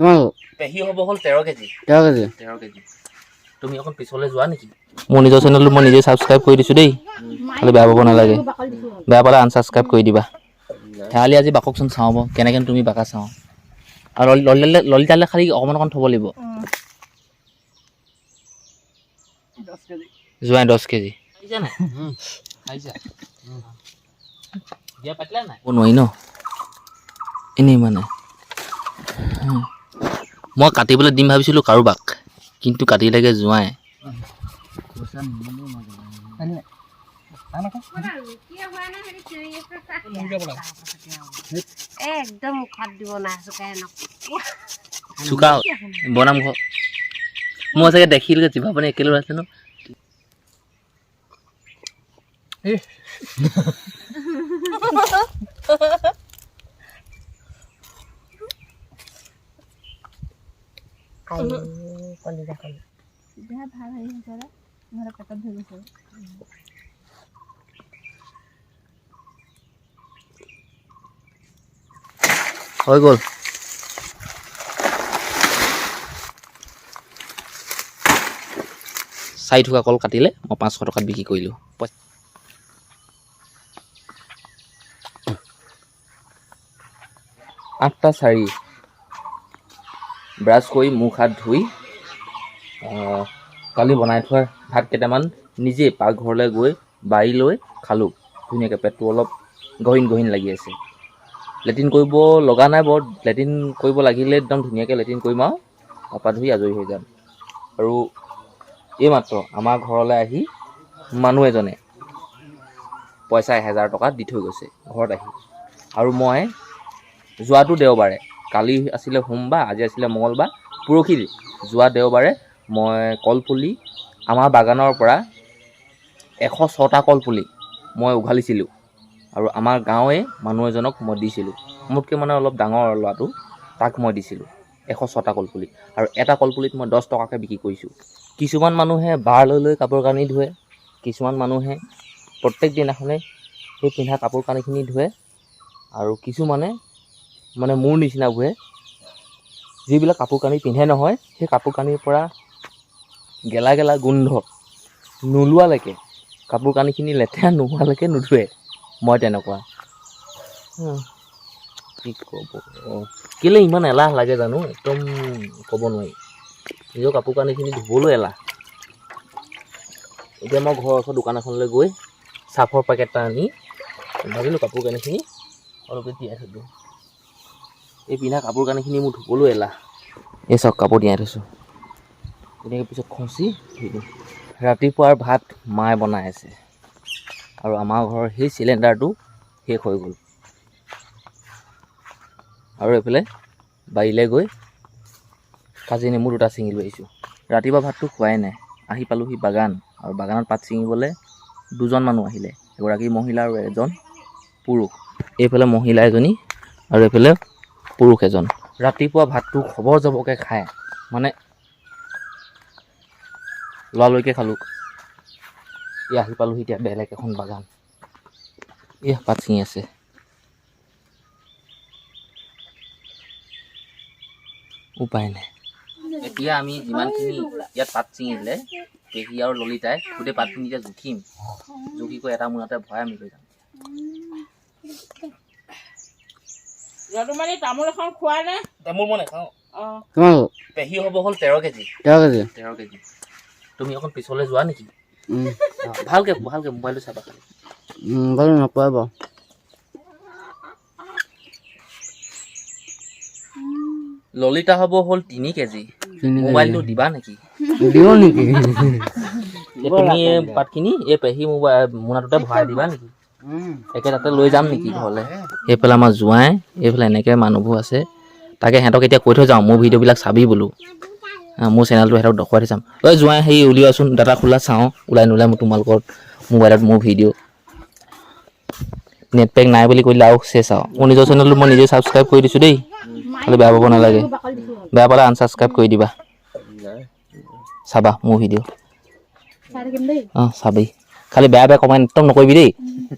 কিমান পেহী হ'ব হ'ল তেৰ কেজি। তেৰ কেজি? তেৰ কেজি। তুমি অকণ পিছলৈ যোৱা নেকি? মোৰ নিজৰ চেনেলটো মই নিজে ছাবস্ক্ৰাইব কৰি দিছোঁ দেই। খালি বেয়া পাব নালাগে। বেয়া পালে আনছাবস্ক্ৰাইব কৰি দিবা। শেৱালি আজি বাককচোন চাওঁ বাৰু কেনেকৈ তুমি বাকা চাওঁ। আৰু ললি- ললিতালে ললিতালে খালি অকণমান অকণ থ'ব লাগিব। জোৱাই দহ কেজি। নোৱাৰি ন? এনেই মানে। মই কাটিবলৈ দিম ভাবিছিলোঁ কাৰোবাক কিন্তু কাটিলেগৈ জোঁৱাই একদম মুখত দিব নাই চুকা বনাম ঘৰ। মই চাগে দেখিলোগে জিভা পানী একেলগে আছে ন? কলিজা কলি হৈ গ'ল চাৰি টকা কল কাটিলে মই পাঁচশ টকাত বিক্ৰী কৰিলোঁ পই- আঠটা চাৰি ব্ৰাছ কৰি মুখ হাত ধুই কালি বনাই থোৱা ভাত কেইটামান নিজেই পাকঘৰলৈ গৈ বাৰীলৈ খালোঁ। ধুনীয়াকৈ পেটটো অলপ গহীন গহীন লাগি আছে। লেট্ৰিন কৰিব লগা নাই বৰ। লেট্ৰিন কৰিব লাগিলে একদম ধুনীয়াকৈ লেট্ৰিন কৰিম আৰু। তাৰপৰা ধুই আজৰি হৈ যাম। আৰু এইমাত্ৰ আমাৰ ঘৰলৈ আহি মানুহ এজনে পইচা এহেজাৰ টকা দি থৈ গৈছে। ঘৰত আহি। আৰু মই যোৱাটো দেওবাৰে কালি আছিলে সোমবাৰ আজি আছিলে মঙলবাৰ পৰহি যোৱা দেওবাৰে মই কলপুলি আমাৰ বাগানৰ পৰা এশ ছটা কলপুলি মই উঘালিছিলোঁ আৰু আমাৰ গাঁৱৰে মানুহ এজনক মই দিছিলোঁ। মোতকৈ মানে অলপ ডাঙৰ ল'ৰাটো তাক মই দিছিলোঁ এশ ছটা কলপুলি আৰু এটা কলপুলিত মই দহ টকাকৈ বিক্ৰী কৰিছোঁ। কিছুমান মানুহে বাৰ লৈ লৈ কাপোৰ কানি ধুৱে কিছুমান মানুহে প্ৰত্যেক দিনাখনে সেই পিন্ধা কাপোৰ কানিখিনি ধুৱে আৰু কিছুমানে মানে মোৰ নিচিনাবোৰে যিবিলাক কাপোৰ কানি পিন্ধে নহয় সেই কাপোৰ কানিৰ পৰা গেলা গেলা গোন্ধ নোলোৱালৈকে কাপোৰ কানিখিনি লেতেৰা নোহোৱালৈকে নুধুৱে। মই তেনেকুৱা। কি ক'ব? কেলৈ ইমান এলাহ লাগে জানো? একদম ক'ব নোৱাৰি। নিজৰ কাপোৰ কানিখিনি ধুবলৈ এলাহ। এতিয়া মই ঘৰৰ ওচৰ দোকান এখনলৈ গৈ চাফৰ পেকেট এটা আনি ভাবিলোঁ কাপোৰ কানিখিনি অলপ তিয়াই থৈ দিওঁ। এই পিন্ধা কাপোৰ কানিখিনি মোৰ ধুবলৈ এলাহ। এই চাওক কাপোৰ তিয়াই থৈছোঁ। তেনেকৈ পিছত খচি ধুই দিম। ৰাতিপুৱাৰ ভাত মায়ে বনাই আছে। আৰু আমাৰ ঘৰৰ সেই চিলিণ্ডাৰটো শেষ হৈ গ'ল। আৰু এইফালে বাৰীলৈ গৈ কাজি নেমু দুটা ছিঙি লৈ আহিছোঁ। ৰাতিপুৱা ভাতটো খোৱাই নাই। আহি পালোহি বাগান আৰু বাগানত পাত ছিঙিবলৈ দুজন মানুহ আহিলে। এগৰাকী মহিলা আৰু এজন পুৰুষ। এইফালে মহিলা এজনী আৰু এইফালে পুৰুষ এজন। ৰাতিপুৱা ভাতটো খবৰ জবকৈ খায়। মানে লৰালৰিকৈ খালোঁ। এই আহি পালোহি এতিয়া বেলেগ এখন বাগান। এয়া পাত ছিঙি আছে। উপায় নাই। এতিয়া আমি যিমানখিনি ইয়াত পাত ছিঙিলে পেহী আৰু ললিতাই গোটেই পাতখিনি এতিয়া জুখিম। জুখি কৰি এটা মোনাতে ভৰাই আমি লৈ যাম। যদুমণি তামোল এখন খোৱা নে? তামোল মই নাখাওঁ। অঁ। কিমান? পেহী হ'ব হ'ল তেৰ কেজি। তেৰ কেজি? তেৰ কেজি। তুমি অকণ পিছলৈ যোৱা নেকি? ভালকে ভালকে মোবাইলটো চাবা খালি। বাৰু নাপায় বাৰু। ললিতা হ'ব হ'ল তিনি কেজি। মোবাইলটো দিবা নেকি? দিব নেকি? এই তুমি এই পাতখিনি এই পেহী মোবাইল মোনাটোতে ভৰাই দিবা নেকি? একে তাতে লৈ যাম নেকি ঘৰলৈ? এইফালে আমাৰ জোঁৱাই, এইফালে এনেকৈ মানুহবোৰ আছে। তাকে সিহঁতক এতিয়া কৈ থৈ যাওঁ, মোৰ ভিডিঅ'বিলাক চাবি বোলো। মোৰ চেনেলটো সিহঁতক দেখুৱাই থৈ যাম। ঐ জোঁৱাই হেৰি উলিওৱাচোন ডাটা খোলা চাওঁ, ওলাই নোলাই মোৰ তোমালোকৰ মোবাইলত মোৰ ভিডিঅ' নেট পেক নাই বুলি কৰিলে আৰু চেচ আৰু। মোৰ নিজৰ চেনেলটো মই নিজে ছাবস্ক্ৰাইব কৰি দিছোঁ দেই। খালি বেয়া পাব নালাগে। বেয়া পালে আনছাবস্ক্ৰাইব কৰি দিবা। চাবা মোৰ ভিডিঅ' অঁ চাবি। খালি বেয়া বেয়া কমেণ্ট একদম নকৰিবি দেই।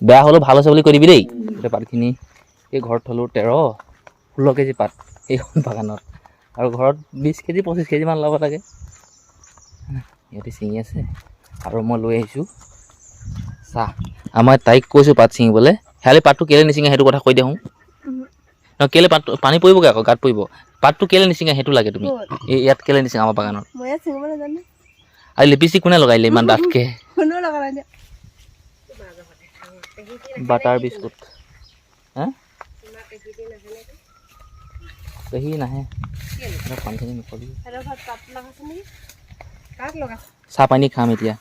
বেয়া হ'লেও ভালো হৈছে বুলি কৈ দিবি দেই। গোটেই পাতখিনি। এই ঘৰত থ'লোঁ তেৰ ষোল্ল কেজি পাত এইখন বাগানত আৰু ঘৰত বিছ কেজি পঁচিছ কেজিমান ল'ব লাগে। সিহঁতে ছিঙি আছে। আৰু মই লৈ আহিছোঁ। চাহ। আৰু মই তাইক কৈছোঁ পাত ছিঙিবলৈ। শেৱালি পাতটো কেলৈ নিছিঙে সেইটো কথা কৈ দিওঁ নহয় কেলৈ পাত পানী পৰিবগৈ আকৌ গাত পৰিব। পাতটো কেলৈ নিছিঙে সেইটো লাগে তুমি। এই ইয়াত কেলৈ নিছিঙা আমাৰ বাগানত? আৰু লিপষ্টিক কোনে লগাই দিলে ইমান ডাঠকৈ? Butter biscuit. सही নাহে। है अरे চাহ পানী খাম এতিয়া।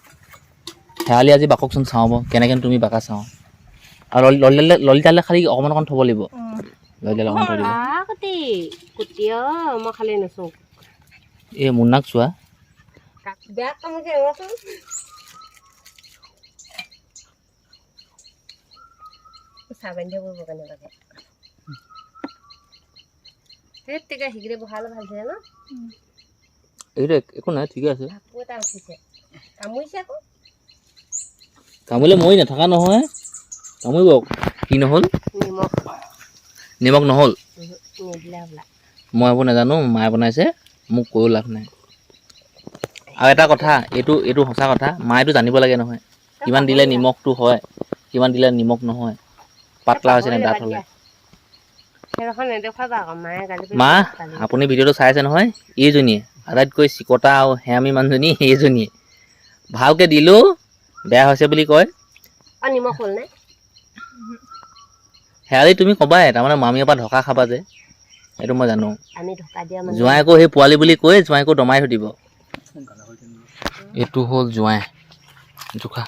শেৱালি আজি বাককচোন চাওঁ বাৰু কেনেকৈ তুমি বাকা চাওঁ। আৰু ললিতালে ললিতালে খালি অকণমান অকণ থ'ব লাগিব। ললিতালে অকণ থৈ দিব এই মুন্নাক চোৱা। চাহ বান্ধি শিকিলে বহালে ভালো থাকে এইটো একো নাই ঠিকে আছে। এটা উঠিছে। কামুৰিছে আকৌ। কামুৰিলে মৰি নাথাকা নহয়। কামুৰিব। কি নহ'ল? নিমখ। নিমখ নহ'ল? মই এইবোৰ নাজানো মায়ে বনাইছে মোক কৈও লাভ নাই। আৰু এটা কথা এইটো এইটো সঁচা কথা মায়েতো জানিব লাগে নহয়। কিমান দিলে নিমখটো হয় কিমান দিলে নিমখ নহয়। পাতলা হৈছে নে ডাঠ হ'লে। মা আপুনি ভিডিঅ'টো চাই আছে নহয়? এইজনীয়ে আটাইতকৈ চিকতা আৰু হেয়ামী মানুহজনী এইজনীয়ে। ভালকৈ দিলেও বেয়া হৈছে বুলি কয়। শেৱালি তুমি ক'বাই তাৰমানে মামীৰ পৰা ধকা খাবা যে। সেইটো মই জানো। জোঁৱাইকো সেই পোৱালি বুলি কৈ জোঁৱাইকো দমাই থৈ দিব। এইটো হ'ল জোঁৱাই। জোখা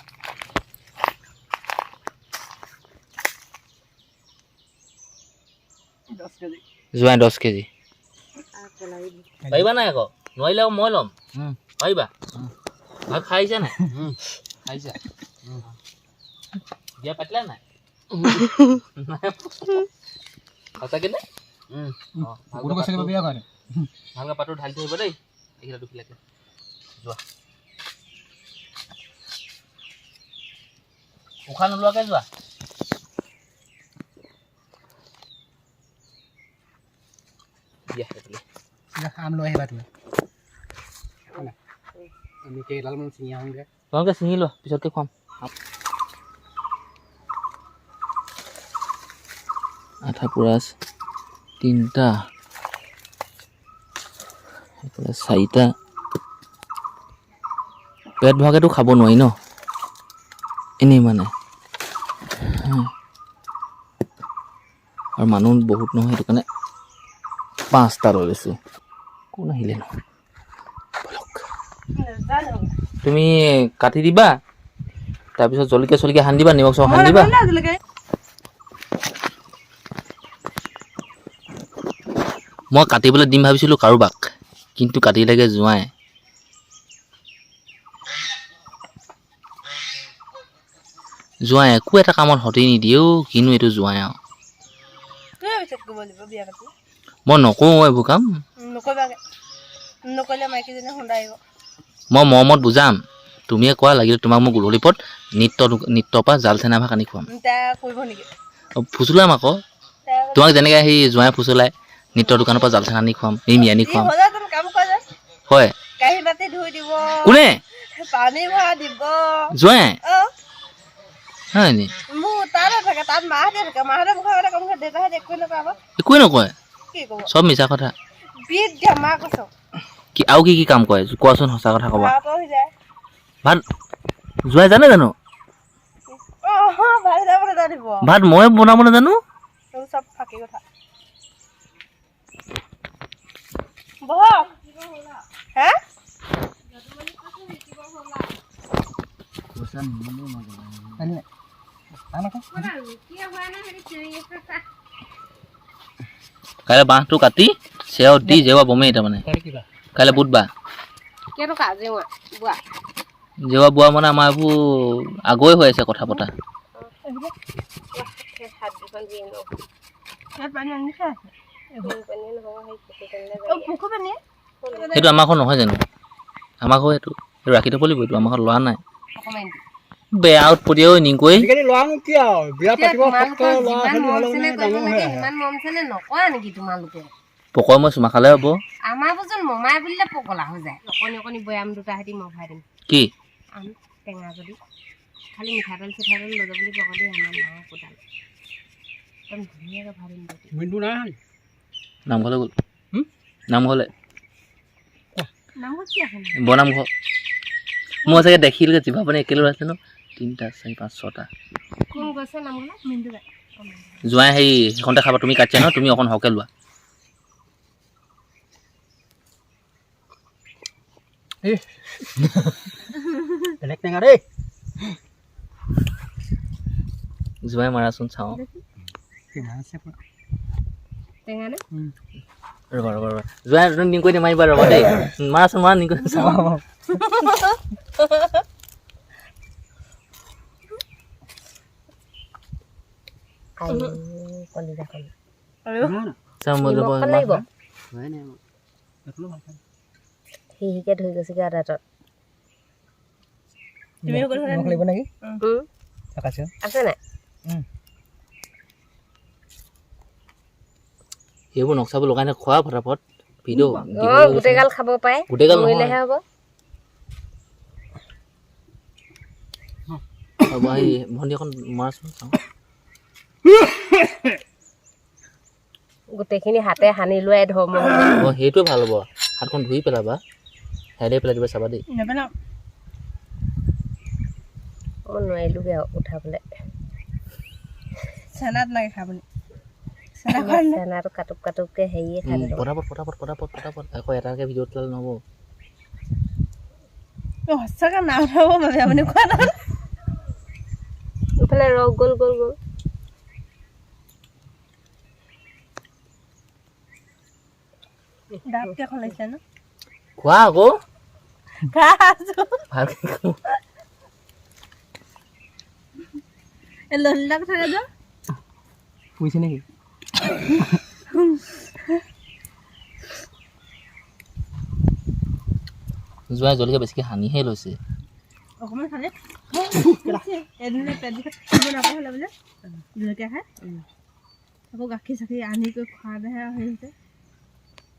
জোঁৱাই দহ কেজি। পাৰিবা নাই আকৌ? নোৱাৰিলে আকৌ মই ল'ম। পাৰিবা ভাত খাইছা নাই? খাইছা। বিয়া পাতিলা নাই? সঁচাকে নে? ভালকৈ পাতটো ঢালি থৈ আহিব দেই। এইকেইটা দুখিলাকে। যোৱা। উশাহ নোলোৱাকৈ যোৱা? हम लोग बात में আমি তোমাকে সিঙ্গি লো পিছরকে খুয়াম আঠা পুৰা তিনিটা। এইফালে চাৰিটা। পেট ভৰাকেতো খাব নোৱাৰি ন? এনেই মানে। আৰু মানুহ বহুত নহয় সেইটো কাৰণে পাঁচটা লৈ লৈছোঁ। কোন আহিলে ন বলক। তুমি কাটি দিবা তাৰপিছত জলকীয়া চলকীয়া সানি দিবা নিমখ চিমখ সানি দিবা। মই কাটিবলৈ দিম ভাবিছিলোঁ কাৰোবাক কিন্তু কাটিলেগৈ জোঁৱাই। জোঁৱাই একো এটা কামত সতেই নিদিয়ে অ' কিনো এইটো জোঁৱাই আৰু। মই নকৰোঁ এইবোৰ কাম। নকৰিবাগে নকৰিলে মাইকীজনী খুন্দা আহিব মই মৰমত বুজাম। তুমিয়ে কোৱা লাগিলে তোমাক মই গধূলি পৰত নৃত্য নৃত্যৰ পৰা জাল চেনা ভাগ আনি খুৱাম। নেকি? ফুচুলাম আকৌ। তোমাক যেনেকৈ সেই জোঁৱাই ফুচুলাই নৃত্যৰ দোকানৰ পৰা জাল চেনা আনি খুৱাম ৰিমি আনি ই খুৱাম। হয়। কোনে? জোঁৱাই? হয় নি? মোৰ তাতে থাকে তাত মাহঁতে থাকে মাহঁতে মুখে আগতে কাম কৰে দেউতাহঁতে একোৱে নকৰে আকৌ। একোৱে নকয় সব মিছা কথা। কি আৰু কি কি কাম কৰে? কোৱাচোন সঁচা কথা ক'বা। ভাত যোৱাই জানে জানো? ভাত মই বনাব নাজানো? হে? কাইলৈ বাঁহটো কাটি চেও দি জেওৱা বমেই তাৰমানে। কাইলৈ বুধবাৰ। জেওৱা বোৱা? মানে আমাৰ এইবোৰ আগৰে হৈ আছে কথা পতা। সেইটো আমাৰ ঘৰ নহয় জানো? আমাৰ ঘৰ সেইটো সেইটো ৰাখি থ'ব লাগিব এইটো আমাৰ ঘৰত লোৱা নাই। বেয়া উৎপত্তিও নিকৈ আজিকালি ল'ৰানো কি আৰু? বিয়া এতিয়া পাতিব তোমালোকৰ ল'ৰা যিমান ছোৱালী মৰম হ'লে চেনেহ মানে কৰিব ডাঙৰ হৈ লাগে আহে সিমান মৰম চেনেহ নকৰা নেকি তোমালোকে? পকোৱা মই চুমা খালে হ'ব। আমাৰ বোৰচোন মমাই বুলিলে পগলা হৈ যায়। অকণি অকণি বৈয়াম দুটা সৈতে মই ভৰাই দিম। কি? আম টেঙা যদি। খালি মিঠাতেল চিঠাতেল লৈ যাব বুলি পকলি আমাৰ নাই কোডাল একদম ধুনীয়াকৈ ভৰাই দিম দুটি মিনটো নাই নামঘৰলৈ গ'ল। হুম? নামঘৰলৈ। নামঘৰত কি আছে বনামঘৰ। মই চাগে দেখিলোগে জিভা পানী একেলগে আছে ন? তিনিটা চাৰি পাঁচ ছটা। যোৱাই হেৰি সেইখনতে খাবা তুমি কাটিছা ন তুমি অকণ সৰহকৈ লোৱা। বেলেগ টেঙা দেই। যোৱাই মাৰাচোন চাওঁ। ৰ'বা ৰ'বা ৰ'বা। যোৱাই নিংকৈ নেমাৰিবা ৰ'বা দেই। মাৰাচোন মাৰা নিংকৈ চাওঁ। কলিজাখন লাগিব নাই ভাল পায়। সিহিকে ধৰি গৈছেগৈ আৰু দাঁতত তুমি অকল নিমখ লাগিব নেকি উম, চাকাছে আছে নাই সেইবোৰ নক্সাবোৰ লগাই নে খোৱা ফটাফট ভিডিঅ' অঁ গোটেইগাল খাব পাৰে গোটেইগাল। মৰিলেহে হ'ব ভণ্টি এখন মৰাচোন চাওঁ গোটেইখিনি হাতে সানি লোৱাই ধৰ্ম। হ'ব অঁ সেইটোৱে ভালো হ'ব। হাতখন ধুই পেলাবা। হেৰে পেলাই দিবা চাবা দেই। মই নোৱাৰিলোগৈ আৰু উঠাবলৈ। চেনাত লাগে খাবলৈ। চেনা চেনাটো কাটুক কাটুককৈ হেৰিয়ে খাই পটাপট পটাপট পটাপট পটাপট। আকৌ এটাকে পেলালে নহ'ব। সঁচাকৈ নাম ল'ব বাবে আপুনি কোৱা নাই ইফালে ৰস গ'ল গ'ল গ'ল। কেইখন লাগিছে ন? খোৱা আকৌ? খাই আছোঁ। ভালকৈ খোৱা। এই ললিতা কথা যে শুইছে নেকি? যোৱাই জলকীয়া বেছিকৈ সানিহে লৈছে। অকণমান খালে এদিনে পেট বিষাই হ'লে বোলে। জলকীয়া খাই। আকৌ গাখীৰ চাখীৰ আনি কৰি খোৱাতেহে হেৰি হৈছে।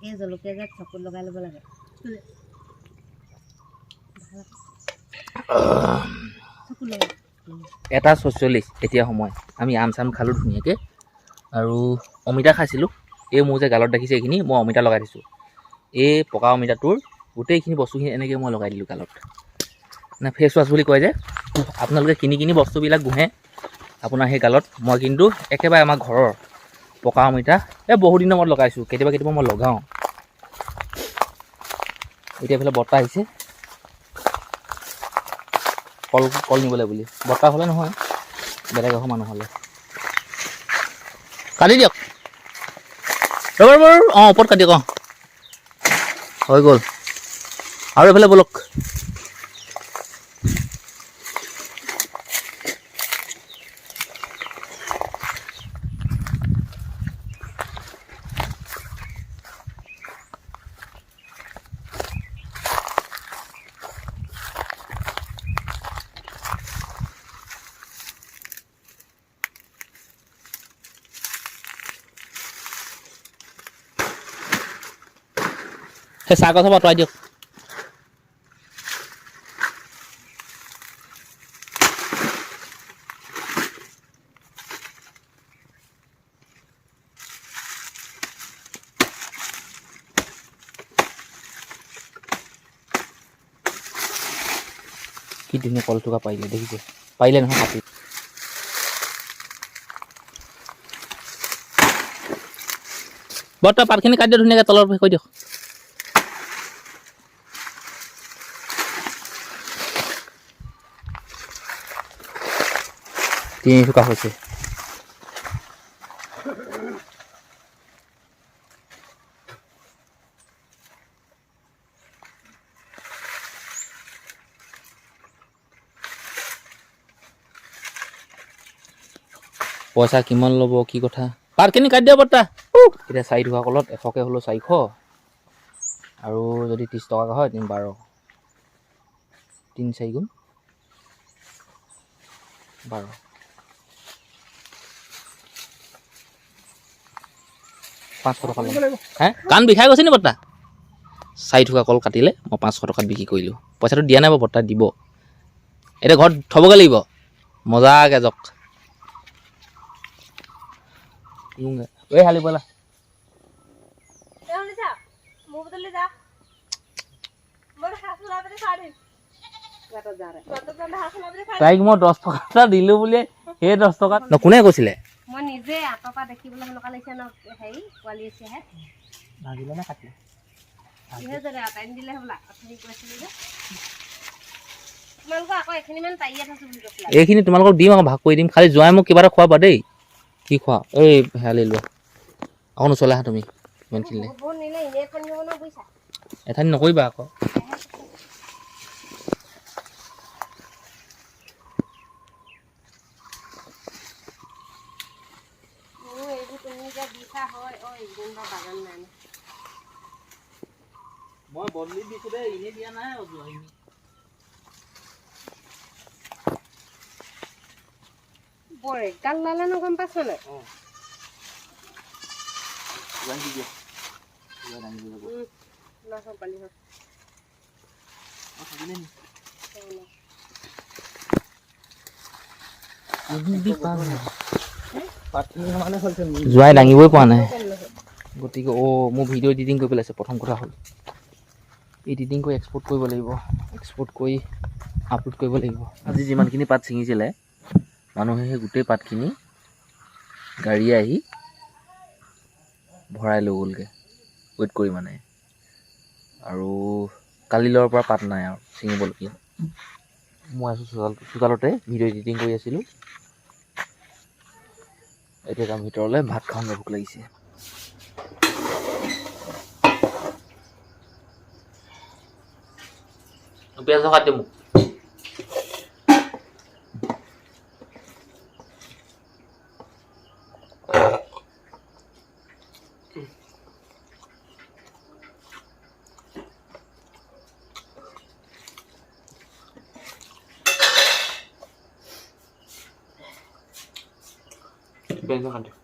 এই জলকীয়া যে চকুত লগাই ল'ব লাগে। এটা ছচল্লিছ এতিয়া সময়। আমি আম চাম খালোঁ ধুনীয়াকৈ। আৰু অমিতা খাইছিলোঁ। এই মোৰ যে গালত দেখিছে এইখিনি মই অমিতা লগাই দিছোঁ। এই পকা অমিতাটোৰ গোটেইখিনি বস্তুখিনি এনেকৈ মই লগাই দিলোঁ গালত। মানে ফেচ ৱাছ বুলি কয় যে। আপোনালোকে কিনি কিনি বস্তুবিলাক ঘঁহে আপোনাৰ সেই গালত। মই কিন্তু একেবাৰে আমাৰ ঘৰৰ পকা অমিতা এই বহুত দিনৰ মূৰত লগাইছোঁ কেতিয়াবা কেতিয়াবা মই লগাওঁ। এতিয়া এইফালে বৰ্তা আহিছে। কল কল নিবলৈ বুলি। বৰ্তা হ'লে নহয় বেলেগ এঘৰ মানুহ হ'লে। কাটি দিয়ক। ৰ'ব ৰ'ব। অঁ ওপৰত কাটি দিয়ক অঁ। হৈ গ'ল। আৰু এইফালে ব'লক। সেই চাহ কথা আঁতৰাই দিয়ক কি ধুনীয়া কলথোকা পাৰিলে দেখিছে পাৰিলে নহয় কাটি বৰ্তা পাতখিনি কাটি দিয়ক ধুনীয়াকৈ তলৰ কৈ দিয়ক তিনি শুকা হয়েছে পইচা কিমান ল'ব, কি কথা? পাতখিনি কাটি দিয়া পাৰ্তা? এতিয়া চাৰি টকা কলত এশকে হ'লেও চাৰিশ। আৰু যদি ত্ৰিছ টকাকৈ হয় তিনি বাৰ। তিনি চাৰি গুণ। বাৰ। পাঁচশো টকা হে? কাণ বিষাই গৈছে নি বৰ্তা? চাৰি টকা কল কাটিলে মই পাঁচশো টকাত বিক্ৰী কৰিলোঁ। পইচাটো দিয়া নাই বাৰু বৰ্তা দিব। এতিয়া ঘৰত থ'বগৈ লাগিব। মজাকৈ যাওক। এই হালি ব'লা। তাইক মই দহ টকা এটা দিলোঁ বুলি সেই দহ টকাত ন কোনে কৈছিলে? মই নিজে আঁতৰ পৰা দেখিবলৈ সেনেকুৱা লাগিছে ন হেৰি পোৱালি এচিয়াহে ভাজিলে নে কাটিলে? কিহে যদি আটাই দিলে হ'বলা অথনি কৈছিলোঁ যে। তোমালোকৰ আকৌ এইখিনিমান পাৰিয়ে থৈছোঁ বুলি কৈছিলা। এইখিনি তোমালোকক দিম আকৌ ভাগ কৰি দিম। খালি যোৱাই মোক কিবা এটা খোৱাবা দেই। কি খোৱা? এই হেৰালি লোৱা। আকৌ নচলে আহা তুমি ইমানখিনিলে বহুত বহুত নিলে এনেই এখন নিব ন বুজিছা এঠানি নকৰিবা আকৌ। হয় অ এইকেইদিন বাৰু বাগান নাই ন মই বদলি দিছোঁ দেই এনেই দিয়া নাই বৰ এগাল ওলালে ন গম পাইছ নাই উম, নাখাওঁ পালি হয় যোৱাই দাঙিবই পৰা নাই গতিকে অ' মোৰ ভিডিঅ' এডিটিং কৰিব পেলাইছে প্ৰথম কথা হ'ল। এডিটিং কৰি এক্সপৰ্ট কৰিব লাগিব। এক্সপৰ্ট কৰি আপলোড কৰিব লাগিব। আজি যিমানখিনি পাত ছিঙিছিলে মানুহে সেই গোটেই পাতখিনি গাড়ীয়ে আহি ভৰাই লৈ গ'লগৈ। ৱেইট কৰি মানে। আৰু কালিলৈৰ পৰা পাত নাই আৰু ছিঙিবলগীয়া মই আছোঁ চোতাল চোতালতে ভিডিঅ' এডিটিং কৰি আছিলোঁ। এতিয়া যাম ভিতৰলৈ ভাত খাওঁগৈ ভোক লাগিছে। Ampihan sa katimu. Ampihan sa kate.